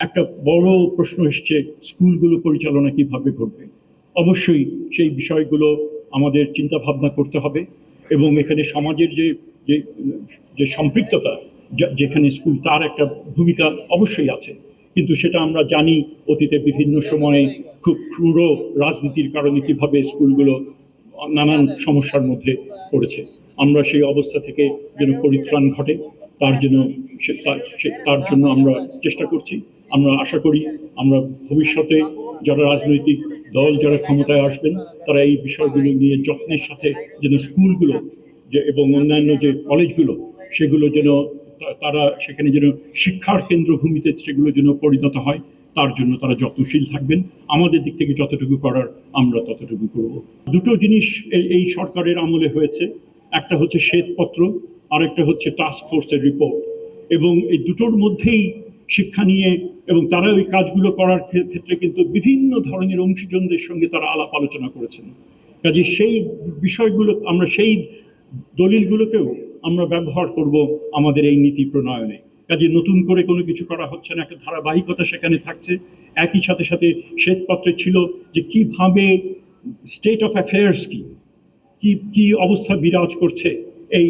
একটা বড় প্রশ্ন এসছে, স্কুলগুলো পরিচালনা কীভাবে ঘটবে? অবশ্যই সেই বিষয়গুলো আমাদের চিন্তা ভাবনা করতে হবে এবং এখানে সমাজের যে যে সম্পৃক্ততা যেখানে স্কুল তার একটা ভূমিকা অবশ্যই আছে। কিন্তু সেটা আমরা জানি অতীতে বিভিন্ন সময়ে খুব ক্রূর রাজনীতির কারণে কীভাবে স্কুলগুলো নানান সমস্যার মধ্যে পড়েছে। আমরা সেই অবস্থা থেকে যেন পরিত্রাণ ঘটে, তার জন্য তার জন্য আমরা চেষ্টা করছি। আমরা আশা করি আমরা ভবিষ্যতে যারা রাজনৈতিক দল যারা ক্ষমতায় আসবেন, তারা এই বিষয়গুলো নিয়ে যত্নের সাথে যেন স্কুলগুলো যে এবং অন্যান্য যে কলেজগুলো, সেগুলো যেন তারা সেখানে যেন শিক্ষার কেন্দ্রভূমিতে সেগুলো যেন পরিণত হয়, তার জন্য তারা যত্নশীল থাকবেন। আমাদের দিক থেকে যতটুকু করার আমরা ততটুকু করব। দুটো জিনিস এই- সরকারের আমলে হয়েছে। একটা হচ্ছে শ্বেতপত্র, আরেকটা হচ্ছে টাস্ক ফোর্সের রিপোর্ট এবং এই দুটোর মধ্যেই শিক্ষা নিয়ে এবং তারা ওই কাজগুলো করার ক্ষেত্রে কিন্তু বিভিন্ন ধরনের অংশীজনদের সঙ্গে তারা আলাপ আলোচনা করেছেন। কাজে সেই বিষয়গুলো, আমরা সেই দলিলগুলোকেও আমরা ব্যবহার করব আমাদের এই নীতি প্রণয়নে। কাজে নতুন করে কোনো কিছু করা হচ্ছে না, একটা ধারাবাহিকতা সেখানে থাকছে। একই সাথে সাথে শ্বেতপত্রে ছিল যে কীভাবে স্টেট অফ অ্যাফেয়ার্স কি কি কি অবস্থা বিরাজ করছে এই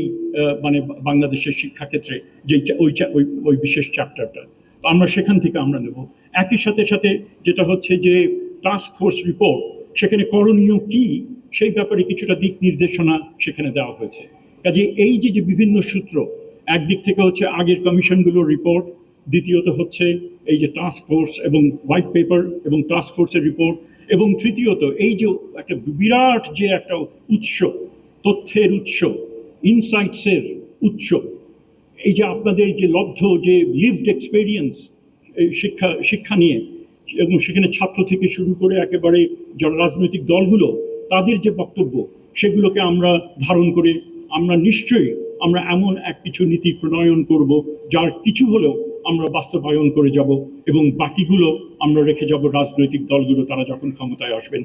মানে বাংলাদেশের শিক্ষাক্ষেত্রে যে ওই ওই বিশেষ চ্যাপ্টারটা আমরা সেখান থেকে আমরা নেব। একই সাথে সাথে যেটা হচ্ছে যে টাস্ক ফোর্স রিপোর্ট সেখানে করণীয় কি, সেই ব্যাপারে কিছুটা দিক নির্দেশনা সেখানে দেওয়া হয়েছে। কাজে এই যে যে বিভিন্ন সূত্র, একদিক থেকে হচ্ছে আগের কমিশনগুলোর রিপোর্ট দ্বিতীয়ত হচ্ছে এই যে টাস্ক ফোর্স এবং হোয়াইট পেপার এবং টাস্ক ফোর্সের রিপোর্ট এবং তৃতীয়ত এই যে একটা বিরাট যে একটা উৎস, তথ্যের উৎস ইনসাইটসের উৎস এই যে আপনাদের যে লব্ধ যে লিভড এক্সপেরিয়েন্স শিক্ষা শিক্ষা নিয়ে, এবং সেখানে ছাত্র থেকে শুরু করে একেবারে যারা রাজনৈতিক দলগুলো, তাদের যে বক্তব্য, সেগুলোকে আমরা ধারণ করে আমরা নিশ্চয়ই আমরা এমন এক কিছু নীতি প্রণয়ন করব, যার কিছু হলেও আমরা বাস্তবায়ন করে যাব এবং বাকিগুলো আমরা রেখে যাব রাজনৈতিক দলগুলো, তারা যখন ক্ষমতায় আসবেন।